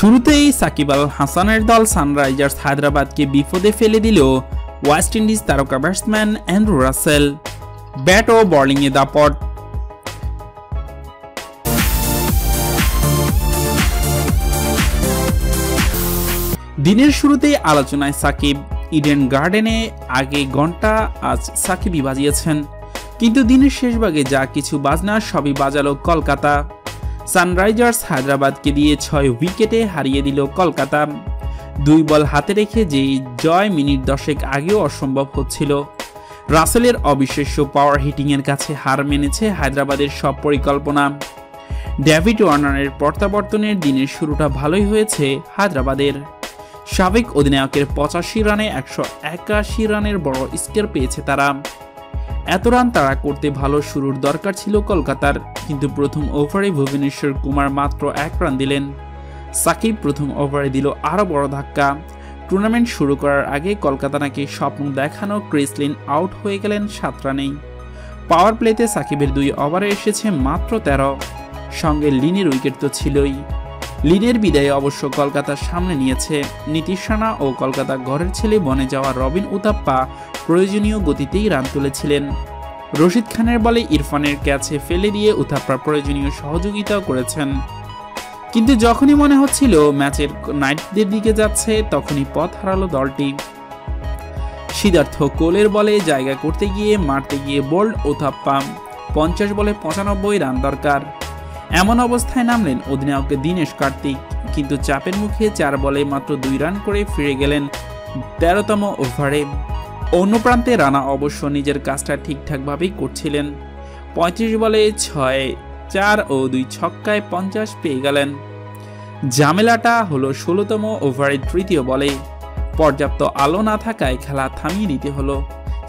শুরুতেই সাকিব আল হাসানের দল সানরাইজার্স হায়দ্রাবাদকে বিপদে ফেলে দিল ওয়েস্ট ইন্ডিজ তারকা ব্যাটসম্যান অ্যান্ড্রু রাসেল ব্যাট ও বোলিংয়ে দাপট। দিনের শুরুতেই আলোচনায় সাকিব ইডেন গার্ডেনে আগে ঘণ্টা আজ সাকিবই বাজিয়েছেন। কিন্তু দিনের শেষ ভাগে যা কিছু বাজনা সবই বাজালো কলকাতা। সানরাইজার্স হায়দ্রাবাদকে দিয়ে ছয় উইকেটে হারিয়ে দিল কলকাতা। দুই বল হাতে রেখে যেই জয় মিনিট দশেক আগেও অসম্ভব হচ্ছিল। রাসেলের অবিশ্বাস্য পাওয়ার হিটিংয়ের কাছে হার মেনেছে হায়দ্রাবাদের সব পরিকল্পনা। ডেভিড ওয়ার্নারের প্রত্যাবর্তনের দিনের শুরুটা ভালোই হয়েছে হায়দ্রাবাদের। সাবেক অধিনায়কের পঁচাশি রানে একশো একাশি রানের বড় স্কের পেয়েছে তারা। এত রান তারা করতে ভালো শুরুর দরকার ছিল কলকাতার, কিন্তু প্রথম ওভারে ভুবনেশ্বর কুমার মাত্র এক রান দিলেন। সাকিব প্রথম ওভারে দিল আরও বড় ধাক্কা। টুর্নামেন্ট শুরু করার আগে কলকাতা নাকি স্বপ্ন দেখানো ক্রিসলিন আউট হয়ে গেলেন সাত রানেই। পাওয়ার প্লেতে সাকিবের দুই ওভারে এসেছে মাত্র তেরো। সঙ্গে লিনের উইকেট তো ছিলই। লিনের বিদায়ে অবশ্য কলকাতার সামনে নিয়েছে নীতিশ ও কলকাতা ঘরের ছেলে বনে যাওয়া রবিন উতাপ্পা প্রয়োজনীয় গতিতেই রান তুলেছিলেন। রশিদ খানের বলে ইরফানের ক্যাচে ফেলে দিয়ে উথাপ্পার প্রয়োজনীয় সহযোগিতাও করেছেন। কিন্তু যখনই মনে হচ্ছিল ম্যাচের নাইটদের দিকে যাচ্ছে, তখনই পথ হারালো দলটি। সিদ্ধার্থ কোলের বলে জায়গা করতে গিয়ে, মারতে গিয়ে বোল্ড ওথাপ্পা পঞ্চাশ বলে পঁচানব্বই রান দরকার। এমন অবস্থায় নামলেন অধিনায়ক দীনেশ কার্তিক, কিন্তু চাপের মুখে চার বলে মাত্র দুই রান করে ফিরে গেলেন তেরোতম ওভারে। অন্য প্রান্তে রানা অবশ্য নিজের কাজটা ঠিকঠাকভাবেই করছিলেন। পঁয়ত্রিশ বলে ছয়, চার ও দুই ছক্কায় পঞ্চাশ পেয়ে গেলেন। ঝামেলাটা হলো ষোলোতম ওভারের তৃতীয় বলে। পর্যাপ্ত আলো না থাকায় খেলা থামিয়ে দিতে হলো।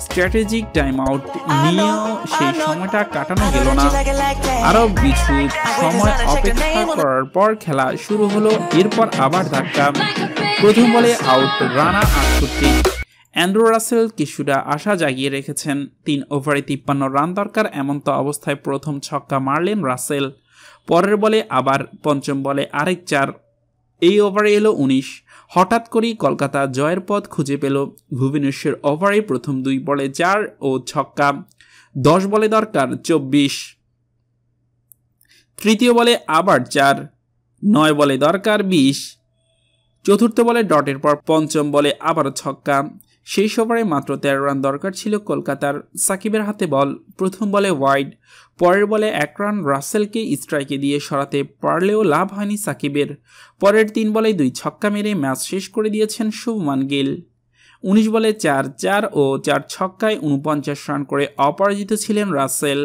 স্ট্র্যাটেজিক টাইম আউট নিয়েও সেই সময়টা কাটানো গেল না। আরও কিছু সময় অপেক্ষা করার পর খেলা শুরু হলো। এরপর আবার ধাক্কা। প্রথম বলে আউট রানা আটষট্টি। অ্যান্ড্রু রাসেল কিছুটা আশা জাগিয়ে রেখেছেন। তিন ওভারে তিপ্পান্ন রান দরকার এমন তো অবস্থায় প্রথম ছক্কা মারলেন রাসেল পরের বলে আবার পঞ্চম বলে আরেক চার। এই ওভারে এলো উনিশ। হঠাৎ করেই কলকাতা জয়ের পথ খুঁজে পেল ভুবনেশ্বর ওভারে প্রথম দুই বলে চার ও ছক্কা। দশ বলে দরকার চব্বিশ। তৃতীয় বলে আবার চার। নয় বলে দরকার বিশ। চতুর্থ বলে ডটের পর পঞ্চম বলে আবার ছক্কা। সেই ওভারে মাত্র তেরো রান দরকার ছিল কলকাতার সাকিবের হাতে বল। প্রথম বলে ওয়াইড, পরের বলে এক রান রাসেলকে স্ট্রাইকে দিয়ে সরাতে পারলেও লাভ হয়নি সাকিবের। পরের তিন বলে দুই ছক্কা মেরে ম্যাচ শেষ করে দিয়েছেন শুভমান গিল। উনিশ বলে চার চার ও চার ছক্কায় উনপঞ্চাশ রান করে অপরাজিত ছিলেন রাসেল।